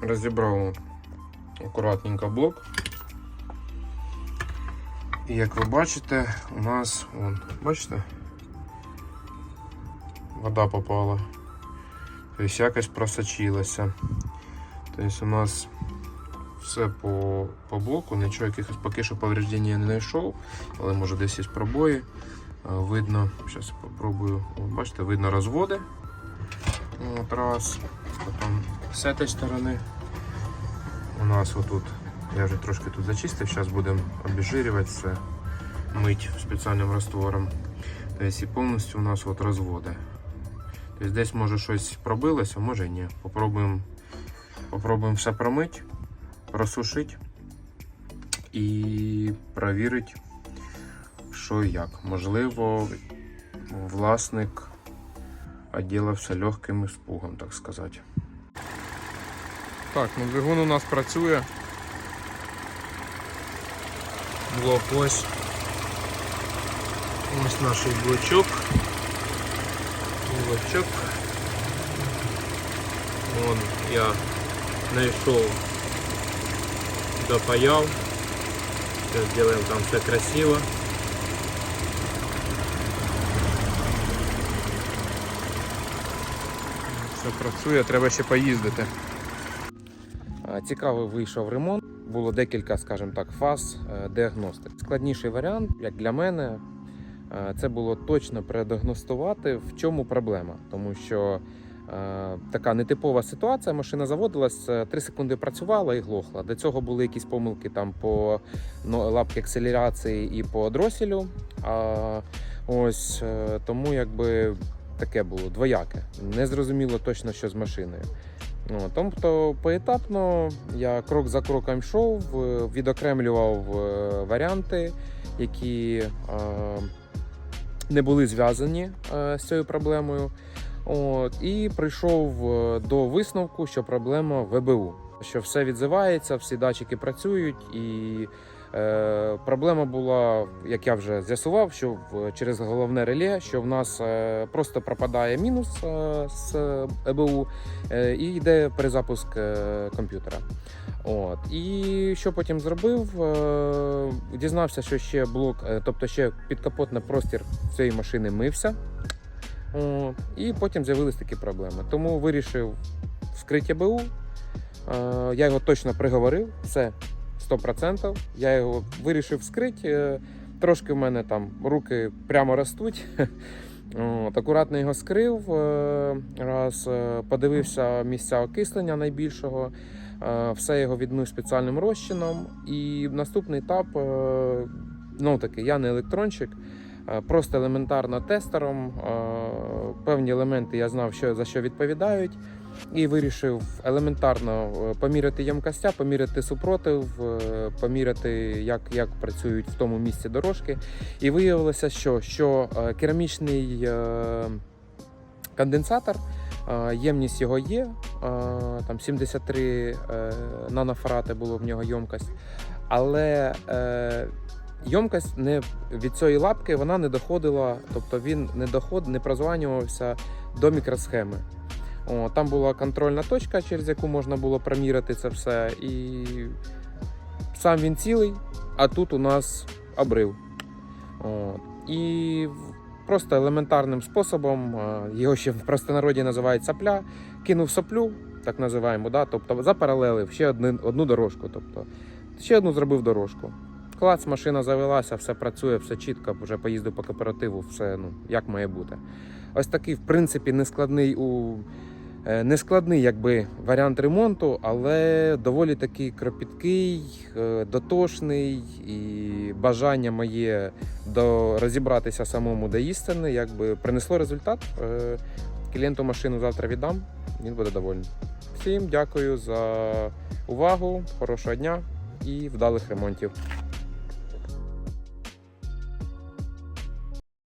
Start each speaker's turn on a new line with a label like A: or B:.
A: розібрав акуратненько блок. І як ви бачите, у нас, вон, бачите, вода попала. Тобто якось просочилася. Тобто у нас все по, по блоку, нічого якихось поки що повреждень я не знайшов, але може десь є пробої. Видно, зараз спробую, бачите, видно розводи. От раз. Потім з цієї сторони у нас отут, я вже трошки тут зачистив, зараз будемо обезжирювати все, мить спеціальним раствором. Тобто і повністю у нас от розводи. Тобто десь може щось пробилося, а може ні. Попробуємо попробуємо все промити, просушити і перевірити, що і як. Можливо, власник відділився легким іспугом, так сказати. Так, ну двигун у нас працює. Блок ось. Ось наш блочок. Блочок. Вон я знайшов, допаяв. Сейчас сделаем там все красиво. Все працює, треба ще поїздити. Цікавий вийшов ремонт. Було декілька, скажімо так, фаз е, діагностики. Складніший варіант, як для мене, е, це було точно продіагностувати, в чому проблема. Тому що е, така нетипова ситуація. Машина заводилась, 3 секунди працювала і глохла. До цього були якісь помилки там по ну, лапці акселерації і по дроселю. А, ось тому якби таке було двояке. Не зрозуміло точно, що з машиною. О, Тобто поетапно я крок за кроком йшов, е, відокремлював е, варіанти, які е, не були зв'язані з цією проблемою. От, і прийшов до висновку, що проблема ВБУ. Що все відзивається, всі датчики працюють, і проблема була, як я вже з'ясував, що через головне реле, що в нас е, просто пропадає мінус е, з ЕБУ е, і йде перезапуск комп'ютера. От. І що потім зробив? Дізнався, що ще блок, тобто ще підкапотний простір цієї машини мився. І потім з'явились такі проблеми. Тому вирішив вскрити БУ. Е, Я його точно приговорив, все 100%. Я його вирішив вскрити. Е, Трошки в мене там руки прямо ростуть. От, акуратно його скрив, е, раз е, подивився місця окислення найбільшого, все його відмив спеціальним розчином. І наступний етап, ну таки, я не електронщик, е, просто елементарно тестером. е, Певні елементи я знав, що за що відповідають. І вирішив елементарно е, поміряти ємкостя, поміряти супротив, е, поміряти, як, як працюють в тому місці дорожки. І виявилося, що, що е, керамічний е, конденсатор, е, ємність його є, е, там 73 е, нанофарати було в нього ємкость, але ємкость не, від цієї лапки вона не доходила, тобто він не доход, не прозванювався до мікросхеми. О, там була контрольна точка, через яку можна було проміряти це все. І сам він цілий, а тут у нас обрив. От. І просто елементарним способом, е, його ще в простонароді називають сапля, кинув соплю, так називаємо, да? тобто запаралелив ще одну, одну дорожку. Тобто, ще одну зробив дорожку. Клац, машина завелася, все працює, все чітко, вже поїздив по кооперативу, все ну, як має бути. Ось такий, в принципі, нескладний у. е, Нескладний якби варіант ремонту, але доволі такий кропіткий, е, дотошний і бажання моє до розібратися самому до істини, якби принесло результат. Е, Клієнту машину завтра віддам, він буде довольний. Всім дякую за увагу, хорошого дня і вдалих ремонтів.